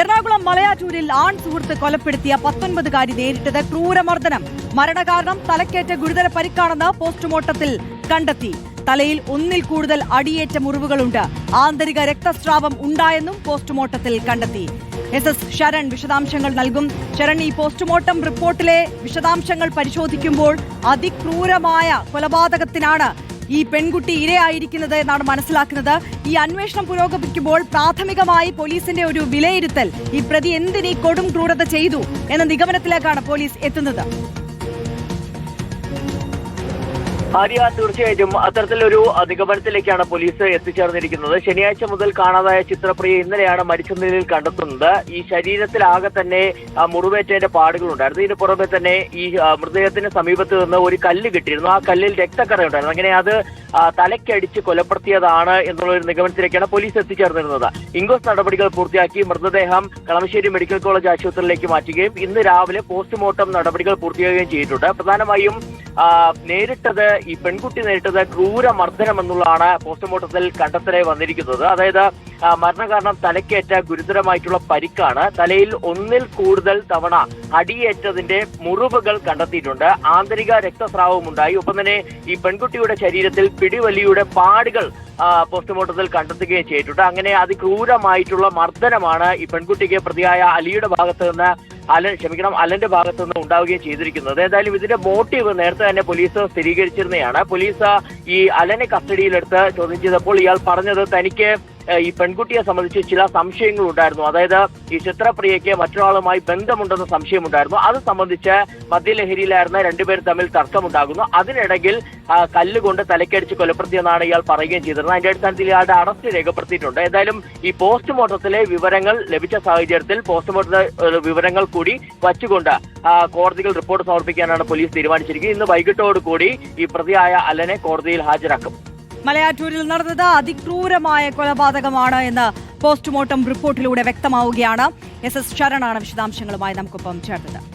എറണാകുളം മലയാറ്റൂരിൽ ആൺ സുഹൃത്ത് കൊലപ്പെടുത്തിയ പത്തൊൻപതുകാരി നേരിട്ടത് ക്രൂരമർദ്ദനം. മരണകാരണം തലക്കേറ്റ ഗുരുതര പരിക്കാണെന്ന് പോസ്റ്റ്മോർട്ടത്തിൽ കണ്ടെത്തി. തലയിൽ ഒന്നിൽ കൂടുതൽ അടിയേറ്റ മുറിവുകളുണ്ട്. ആന്തരിക രക്തസ്രാവം ഉണ്ടായെന്നും പോസ്റ്റ്മോർട്ടത്തിൽ കണ്ടെത്തി. എസ് എസ് ശരൺ വിശദാംശങ്ങൾ നൽകും. ശരൺ ഈ പോസ്റ്റ്മോർട്ടം റിപ്പോർട്ടിലെ വിശദാംശങ്ങൾ പരിശോധിക്കുമ്പോൾ അതിക്രൂരമായ കൊലപാതകത്തിനാണ് ഈ പെൺകുട്ടി ഇരയായിരിക്കുന്നത് എന്നാണ് മനസ്സിലാക്കുന്നത്. ഈ അന്വേഷണം പുരോഗമിക്കുമ്പോൾ പ്രാഥമികമായി പോലീസിന്റെ ഒരു വിലയിരുത്തൽ ഈ പ്രതി എന്തിനീ കൊടും ക്രൂരത ചെയ്തു എന്ന നിഗമനത്തിലേക്കാണ് പോലീസ് എത്തുന്നത്. ആര്യ തീർച്ചയായിട്ടും അത്തരത്തിലൊരു നിഗമനത്തിലേക്കാണ് പോലീസ് എത്തിച്ചേർന്നിരിക്കുന്നത്. ശനിയാഴ്ച മുതൽ കാണാതായ ചിത്രപ്രിയ ഇന്നലെയാണ് മരിച്ച നിലയിൽ കണ്ടെത്തുന്നത്. ഈ ശരീരത്തിലാകെ തന്നെ മുറിവേറ്റേന്റെ പാടുകളുണ്ടായിരുന്നു. ഇതിന് പുറമെ തന്നെ ഈ മൃതദേഹത്തിന് സമീപത്ത് നിന്ന് ഒരു കല്ല് കിട്ടിയിരുന്നു. ആ കല്ലിൽ രക്തക്കറ ഉണ്ടായിരുന്നു അങ്ങനെ അത് തലയ്ക്കടിച്ച് കൊലപ്പെടുത്തിയതാണ് എന്നുള്ള ഒരു നിഗമനത്തിലേക്കാണ് പോലീസ് എത്തിച്ചേർന്നിരുന്നത്. ഇൻക്വസ്റ്റ് നടപടികൾ പൂർത്തിയാക്കി മൃതദേഹം കളമശ്ശേരി മെഡിക്കൽ കോളേജ് ആശുപത്രിയിലേക്ക് മാറ്റുകയും ഇന്ന് രാവിലെ പോസ്റ്റ്മോർട്ടം നടപടികൾ പൂർത്തിയാക്കുകയും ചെയ്തിട്ടുണ്ട്. പ്രധാനമായും നേരിട്ടത് ഈ പെൺകുട്ടി നേരിട്ടത് ക്രൂര മർദ്ദനം എന്നുള്ളതാണ് പോസ്റ്റ്മോർട്ടത്തിൽ കണ്ടെത്തലായി വന്നിരിക്കുന്നത്. അതായത് മരണകാരണം തലക്കേറ്റ ഗുരുതരമായിട്ടുള്ള പരിക്കാണ്. തലയിൽ ഒന്നിൽ കൂടുതൽ തവണ അടിയേറ്റതിന്റെ മുറിവുകൾ കണ്ടെത്തിയിട്ടുണ്ട്. ആന്തരിക രക്തസ്രാവം ഉണ്ടായി. ഒപ്പം തന്നെ ഈ പെൺകുട്ടിയുടെ ശരീരത്തിൽ പിടിവലിയുടെ പാടുകൾ പോസ്റ്റ്മോർട്ടത്തിൽ കണ്ടെത്തുകയും ചെയ്തിട്ടുണ്ട്. അങ്ങനെ അതിക്രൂരമായിട്ടുള്ള മർദ്ദനമാണ് ഈ പെൺകുട്ടിക്ക് പ്രതിയായ അലിയുടെ ഭാഗത്ത് നിന്ന് അലൻ ക്ഷമിക്കണം അലന്റെ ഭാഗത്ത് നിന്ന് ഉണ്ടാവുകയും ചെയ്തിരിക്കുന്നത്. ഏതായാലും ഇതിന്റെ മോട്ടീവ് നേരത്തെ തന്നെ പോലീസ് സ്ഥിരീകരിച്ചിരുന്നതാണ്. പോലീസ് ഈ അലനെ കസ്റ്റഡിയിലെടുത്ത് ചോദ്യം ചെയ്തപ്പോൾ ഇയാൾ പറഞ്ഞത് തനിക്ക് ഈ പെൺകുട്ടിയെ സംബന്ധിച്ച് ചില സംശയങ്ങൾ ഉണ്ടായിരുന്നു അതായത് ഈ ചിത്രപ്രിയയ്ക്ക് മറ്റൊരാളുമായി ബന്ധമുണ്ടെന്ന സംശയമുണ്ടായിരുന്നു. അത് സംബന്ധിച്ച് മദ്യലഹരിയിലായിരുന്ന രണ്ടുപേർ തമ്മിൽ തർക്കമുണ്ടാകുന്നു. അതിനിടയിൽ കല്ലുകൊണ്ട് തലക്കടിച്ച് കൊലപ്പെടുത്തിയെന്നാണ് ഇയാൾ പറയുകയും ചെയ്തിരുന്നത്. അതിന്റെ അടിസ്ഥാനത്തിൽ ഇയാളുടെ അറസ്റ്റ് രേഖപ്പെടുത്തിയിട്ടുണ്ട്. ഏതായാലും ഈ പോസ്റ്റ്മോർട്ടത്തിലെ വിവരങ്ങൾ ലഭിച്ച സാഹചര്യത്തിൽ പോസ്റ്റ്മോർട്ടത്തിലെ വിവരങ്ങൾ കൂടി വച്ചുകൊണ്ട് കോടതികൾ റിപ്പോർട്ട് സമർപ്പിക്കാനാണ് പോലീസ് തീരുമാനിച്ചിരിക്കുന്നത്. ഇന്ന് വൈകിട്ടോടുകൂടി ഈ പ്രതിയായ അലനെ കോടതിയിൽ ഹാജരാക്കും. മലയാറ്റൂരിൽ നടന്നത് അതിക്രൂരമായ കൊലപാതകമാണ് എന്ന് പോസ്റ്റ്മോർട്ടം റിപ്പോർട്ടിലൂടെ വ്യക്തമാവുകയാണ്. എസ് എസ് ശരണാണ് വിശദാംശങ്ങളുമായി. നമുക്കൊപ്പം ചേർത്തത്